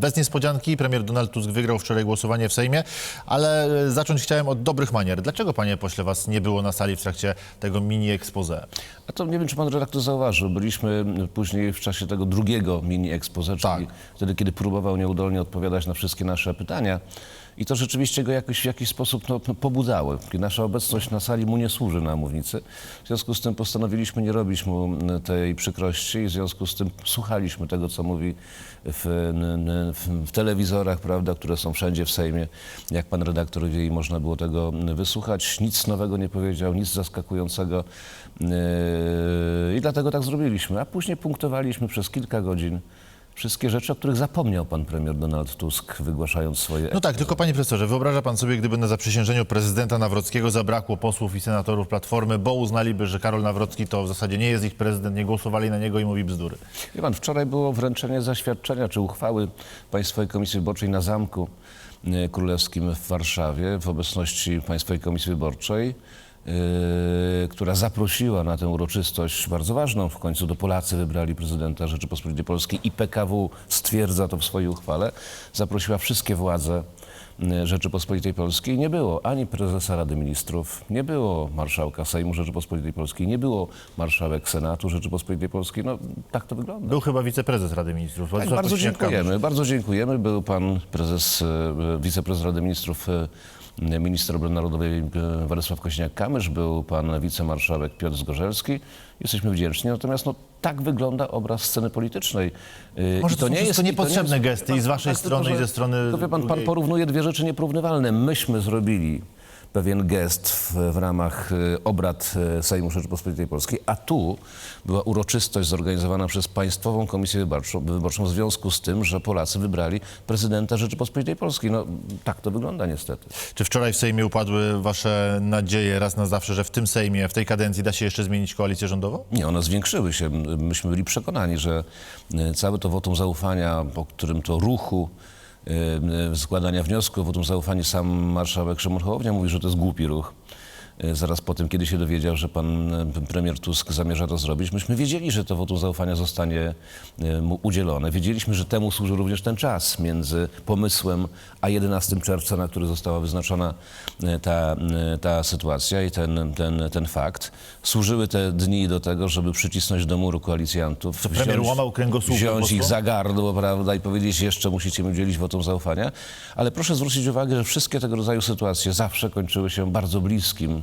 Bez niespodzianki premier Donald Tusk wygrał wczoraj głosowanie w Sejmie, ale e, zacząć chciałem od dobrych manier. Dlaczego, panie pośle, was nie było na sali w trakcie tego mini expose? A to nie wiem, czy pan redaktor zauważył. Byliśmy później w czasie tego drugiego mini expose, czyli Tak. wtedy, kiedy próbował nieudolnie odpowiadać na wszystkie nasze pytania. I to rzeczywiście go jakoś w jakiś sposób no, pobudzało. Nasza obecność na sali mu nie służy na mównicy. W związku z tym postanowiliśmy nie robić mu tej przykrości i w związku z tym słuchaliśmy tego, co mówi w, w, w telewizorach, prawda, które są wszędzie w Sejmie. Jak pan redaktor wie i można było tego wysłuchać. Nic nowego nie powiedział, nic zaskakującego. Yy, I dlatego tak zrobiliśmy. A później punktowaliśmy przez kilka godzin wszystkie rzeczy, o których zapomniał pan premier Donald Tusk, wygłaszając swoje No tak, tylko panie profesorze, wyobraża pan sobie, gdyby na zaprzysiężeniu prezydenta Nawrockiego zabrakło posłów i senatorów Platformy, bo uznaliby, że Karol Nawrocki to w zasadzie nie jest ich prezydent, nie głosowali na niego i mówi bzdury. Wie pan, wczoraj było wręczenie zaświadczenia czy uchwały Państwowej Komisji Wyborczej na Zamku e, Królewskim w Warszawie w obecności Państwowej Komisji Wyborczej, która zaprosiła na tę uroczystość bardzo ważną. W końcu to Polacy wybrali prezydenta Rzeczypospolitej Polskiej i PKW stwierdza to w swojej uchwale. Zaprosiła wszystkie władze e, Rzeczypospolitej Polskiej. Nie było ani prezesa Rady Ministrów, nie było marszałka Sejmu Rzeczypospolitej Polskiej, nie było marszałek Senatu Rzeczypospolitej Polskiej. No tak to wygląda. Był chyba wiceprezes Rady Ministrów. Tak, bardzo dziękujemy, bardzo dziękujemy. Był pan prezes, e, wiceprezes Rady Ministrów, minister obrony narodowej e, Władysław Kosiniak-Kamysz, był pan wicemarszałek Piotr Zgorzelski. Jesteśmy wdzięczni, natomiast no, tak wygląda obraz sceny politycznej. E, Może i to są wszystko i niepotrzebne jest- gesty i z waszej Tak, strony, i że- ze strony To wie pan, pan drugiej. porównuje dwie rzeczy nieporównywalne. Myśmy zrobili pewien gest w, w ramach e, obrad e, Sejmu Rzeczypospolitej Polskiej, a tu była uroczystość zorganizowana przez Państwową Komisję Wyborczą, Wyborczą w związku z tym, że Polacy wybrali prezydenta Rzeczypospolitej Polskiej. No tak to wygląda niestety. Czy wczoraj w Sejmie upadły wasze nadzieje raz na zawsze, że w tym Sejmie, w tej kadencji da się jeszcze zmienić koalicję rządową? Nie, one zwiększyły się. Myśmy byli przekonani, że e, całe to wotum zaufania, po którym to ruchu składania wniosku o wotum zaufania sam marszałek Szymon Hołownia mówi, że to jest głupi ruch. E, Zaraz po tym, kiedy się dowiedział, że pan e, premier Tusk zamierza to zrobić, myśmy wiedzieli, że to wotum zaufania zostanie e, mu udzielone. Wiedzieliśmy, że temu służy również ten czas między pomysłem a 11 czerwca, na który została wyznaczona ta, ta sytuacja i ten, ten, ten fakt. Służyły te dni do tego, żeby przycisnąć do muru koalicjantów. To premier łamał kręgosłup Wziąć ich za gardło, prawda, i powiedzieć, jeszcze musicie mi udzielić wotum zaufania. Ale proszę zwrócić uwagę, że wszystkie tego rodzaju sytuacje zawsze kończyły się bardzo bliskim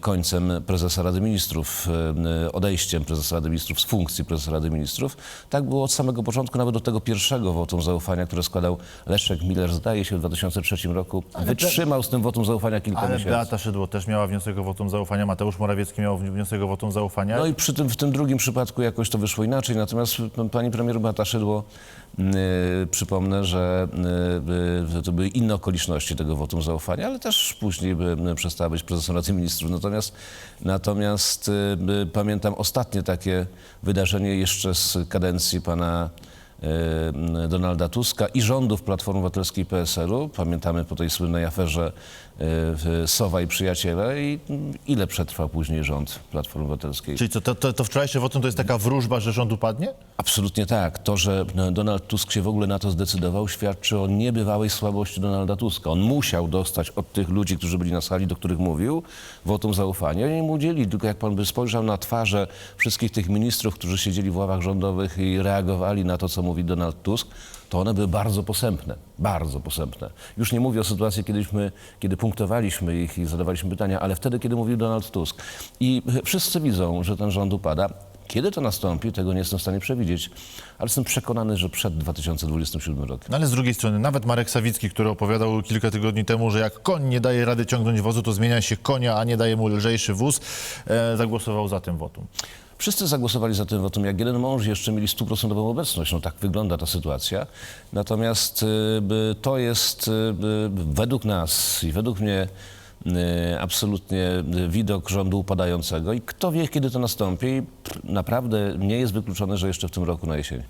końcem prezesa Rady Ministrów, e, odejściem prezesa Rady Ministrów z funkcji prezesa Rady Ministrów. Tak było od samego początku, nawet do tego pierwszego wotum zaufania, które składał Leszek Miller, zdaje się, w 2003 roku. Wytrzymał z tym wotum zaufania kilka Ale miesięcy. Beata Szydło też miała wniosek o wotum zaufania, Mateusz Morawiecki miał wniosek o wotum zaufania. No i przy tym, w tym drugim przypadku jakoś to wyszło inaczej. Natomiast pani premier Beata Szydło, yy, przypomnę, że yy, to były inne okoliczności tego wotum zaufania, ale też później by, przestała być prezesem Rady Ministrów. Natomiast, natomiast yy, yy, pamiętam ostatnie takie wydarzenie jeszcze z kadencji pana Donalda Tuska i rządów Platformy Obywatelskiej PSL-u. Pamiętamy po tej słynnej aferze w Sowa i Przyjaciele i ile przetrwał później rząd Platformy Obywatelskiej. Czyli co, to, to, to wczorajsze wotum to jest taka wróżba, że rząd upadnie? Absolutnie tak. To, że Donald Tusk się w ogóle na to zdecydował, świadczy o niebywałej słabości Donalda Tuska. On musiał dostać od tych ludzi, którzy byli na sali, do których mówił, wotum zaufania. Oni mu udzielili. Tylko jak pan by spojrzał na twarze wszystkich tych ministrów, którzy siedzieli w ławach rządowych i reagowali na to, co mówi Donald Tusk, to one były bardzo posępne. Bardzo posępne. Już nie mówię o sytuacji, kiedyśmy, kiedy punktowaliśmy ich i zadawaliśmy pytania, ale wtedy, kiedy mówił Donald Tusk. I wszyscy widzą, że ten rząd upada. Kiedy to nastąpi, tego nie jestem w stanie przewidzieć, ale jestem przekonany, że przed 2027 rokiem. No ale z drugiej strony, nawet Marek Sawicki, który opowiadał kilka tygodni temu, że jak koń nie daje rady ciągnąć wozu, to zmienia się konia, a nie daje mu lżejszy wóz, e, zagłosował za tym wotum. Wszyscy zagłosowali za tym wotum, jak jeden mąż jeszcze mieli stuprocentową obecność. No tak wygląda ta sytuacja. Natomiast y, to jest y, według nas i według mnie y, absolutnie widok rządu upadającego i kto wie, kiedy to nastąpi. Naprawdę nie jest wykluczone, że jeszcze w tym roku na jesień.